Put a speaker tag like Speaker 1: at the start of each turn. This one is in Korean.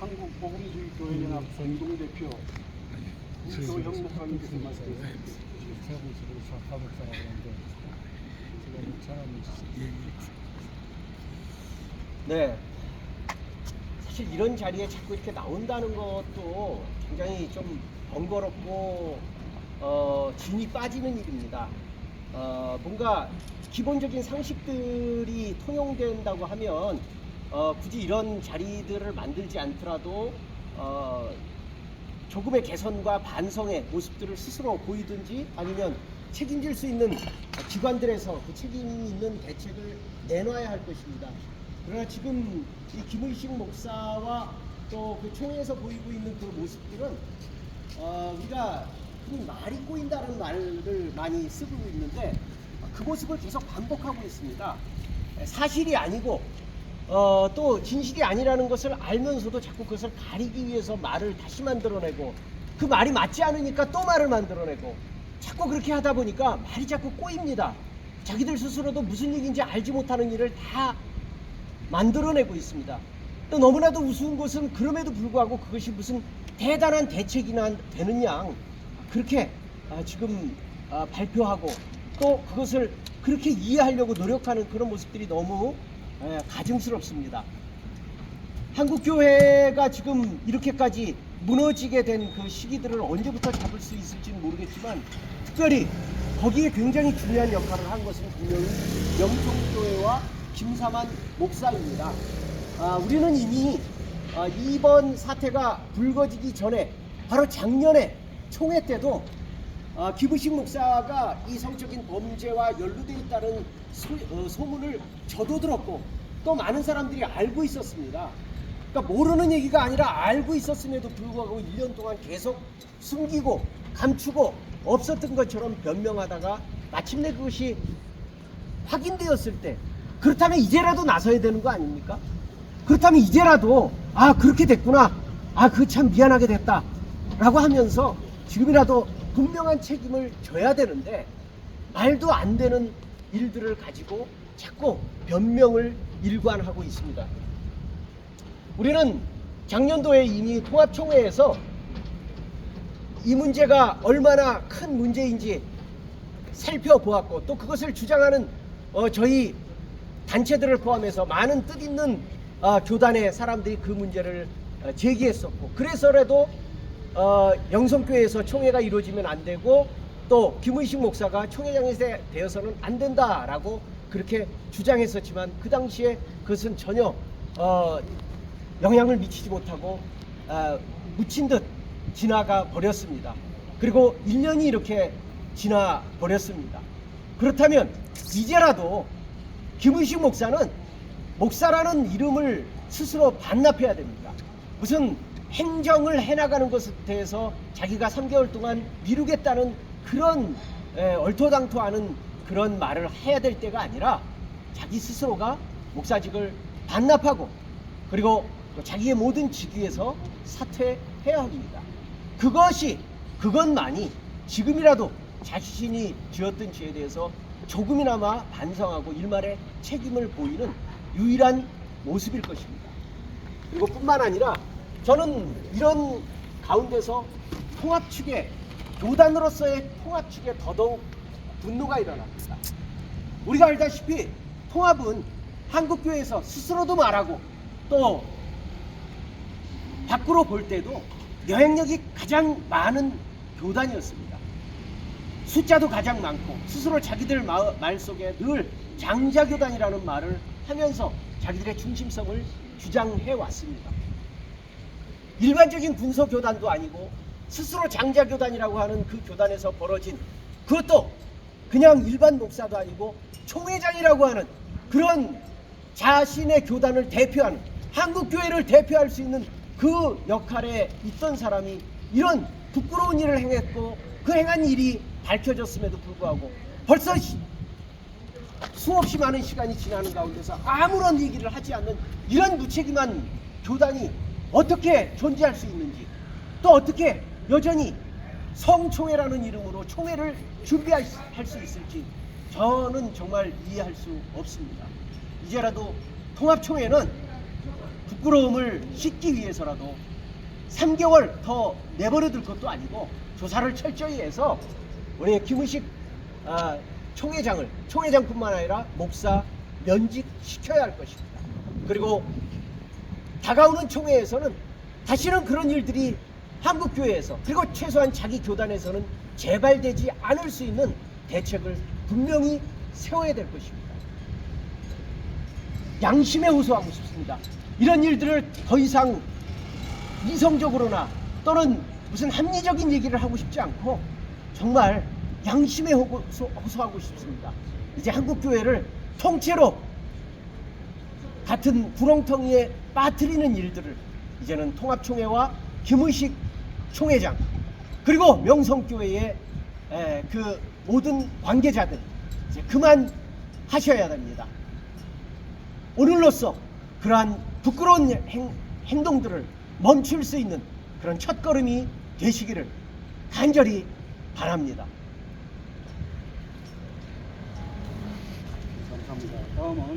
Speaker 1: 한국 복음주의 교회 연합 공동 대표 조형 목사님께서 말씀해 주십시오.
Speaker 2: 세부적으로 사업사라고 하는데 지금 사람이
Speaker 3: 네. 사실 이런 자리에 자꾸 이렇게 나온다는 것도 굉장히 좀 번거롭고 어, 진이 빠지는 일입니다. 어, 뭔가 기본적인 상식들이 통용된다고 하면 어, 굳이 이런 자리들을 만들지 않더라도 어, 조금의 개선과 반성의 모습들을 스스로 보이든지 아니면 책임질 수 있는 기관들에서 그 책임 있는 대책을 내놔야 할 것입니다. 그러나 지금 이 김의식 목사와 또 그 총회에서 보이고 있는 그 모습들은 어, 우리가 흔히 말이 꼬인다는 말을 많이 쓰고 있는데 그 모습을 계속 반복하고 있습니다. 사실이 아니고 어, 또 진실이 아니라는 것을 알면서도 자꾸 그것을 가리기 위해서 말을 다시 만들어내고 그 말이 맞지 않으니까 또 말을 만들어내고 자꾸 그렇게 하다 보니까 말이 자꾸 꼬입니다. 자기들 스스로도 무슨 얘기인지 알지 못하는 일을 다 만들어내고 있습니다. 또 너무나도 우스운 것은 그럼에도 불구하고 그것이 무슨 대단한 대책이나 되는 양 그렇게 아, 지금 아, 발표하고 또 그것을 그렇게 이해하려고 노력하는 그런 모습들이 너무 에, 가증스럽습니다. 한국 교회가 지금 이렇게까지 무너지게 된 그 시기들을 언제부터 잡을 수 있을지는 모르겠지만 특별히 거기에 굉장히 중요한 역할을 한 것은 분명히 영통교회와 김사만 목사입니다. 아, 우리는 이미 아, 이번 사태가 불거지기 전에 바로 작년에 총회 때도 아, 기부식 목사가 이 성적인 범죄와 연루되어 있다는 소, 어, 소문을 저도 들었고 또 많은 사람들이 알고 있었습니다. 그러니까 모르는 얘기가 아니라 알고 있었음에도 불구하고 1년 동안 계속 숨기고 감추고 없었던 것처럼 변명하다가 마침내 그것이 확인되었을 때 그렇다면 이제라도 나서야 되는 거 아닙니까? 그렇다면 이제라도 아 그렇게 됐구나 아 그 참 미안하게 됐다 라고 하면서 지금이라도 분명한 책임을 져야 되는데 말도 안 되는 일들을 가지고 자꾸 변명을 일관하고 있습니다. 우리는 작년도에 이미 통합총회에서 이 문제가 얼마나 큰 문제인지 살펴보았고 또 그것을 주장하는 어, 저희 단체들을 포함해서 많은 뜻있는 어, 교단의 사람들이 그 문제를 어, 제기했었고 그래서라도 어, 영성교회에서 총회가 이루어지면 안 되고 또 김의식 목사가 총회장이 되- 되어서는 안 된다라고 그렇게 주장했었지만 그 당시에 그것은 전혀 어, 영향을 미치지 못하고 아, 묻힌 듯 지나가 버렸습니다. 그리고 1년이 이렇게 지나 버렸습니다. 그렇다면 이제라도 김의식 목사는 목사라는 이름을 스스로 반납해야 됩니다. 무슨 행정을 해나가는 것에 대해서 자기가 3개월 동안 미루겠다는 그런 에, 얼토당토하는 그런 말을 해야 될 때가 아니라 자기 스스로가 목사직을 반납하고 그리고 또 자기의 모든 직위에서 사퇴해야 합니다. 그것이 그것만이 지금이라도 자신이 지었던 죄에 대해서 조금이나마 반성하고 일말의 책임을 보이는 유일한 모습일 것입니다. 그리고 뿐만 아니라 저는 이런 가운데서 통합 측에 교단으로서의 통합 측에 더더욱 분노가 일어납니다. 우리가 알다시피 통합은 한국교회에서 스스로도 말하고 또 밖으로 볼 때도 영향력이 가장 많은 교단이었습니다. 숫자도 가장 많고 스스로 자기들 마- 말 속에 늘 장자교단이라는 말을 하면서 자기들의 중심성을 주장해 왔습니다. 일반적인 군소 교단도 아니고 스스로 장자 교단이라고 하는 그 교단에서 벌어진 그것도 그냥 일반 목사도 아니고 총회장이라고 하는 그런 자신의 교단을 대표하는 한국 교회를 대표할 수 있는 그 역할에 있던 사람이 이런 부끄러운 일을 행했고 그 행한 일이 밝혀졌음에도 불구하고 벌써 시- 수없이 많은 시간이 지나는 가운데서 아무런 얘기를 하지 않는 이런 무책임한 교단이 어떻게 존재할 수 있는지 또 어떻게 여전히 성총회라는 이름으로 총회를 준비할 수- 있을지 저는 정말 이해할 수 없습니다. 이제라도 통합총회는 부끄러움을 씻기 위해서라도 3개월 더 내버려 둘 것도 아니고 조사를 철저히 해서 우리 김의식 아, 총회장을 총회장뿐만 아니라 목사 면직시켜야 할 것입니다. 그리고 다가오는 총회에서는 다시는 그런 일들이 한국 교회에서 그리고 최소한 자기 교단에서는 재발되지 않을 수 있는 대책을 분명히 세워야 될 것입니다. 양심에 호소하고 싶습니다. 이런 일들을 더 이상 이성적으로나 또는 무슨 합리적인 얘기를 하고 싶지 않고 정말 양심에 호소, 호소하고 싶습니다. 이제 한국 교회를 통째로 같은 구렁텅이에 빠뜨리는 일들을 이제는 통합총회와 김의식 총회장 그리고 명성교회의 에, 그 모든 관계자들 이제 그만 하셔야 됩니다. 오늘로써 그러한 부끄러운 행, 행동들을 멈출 수 있는 그런 첫걸음이 되시기를 간절히 바랍니다.
Speaker 1: 감사합니다. 다음은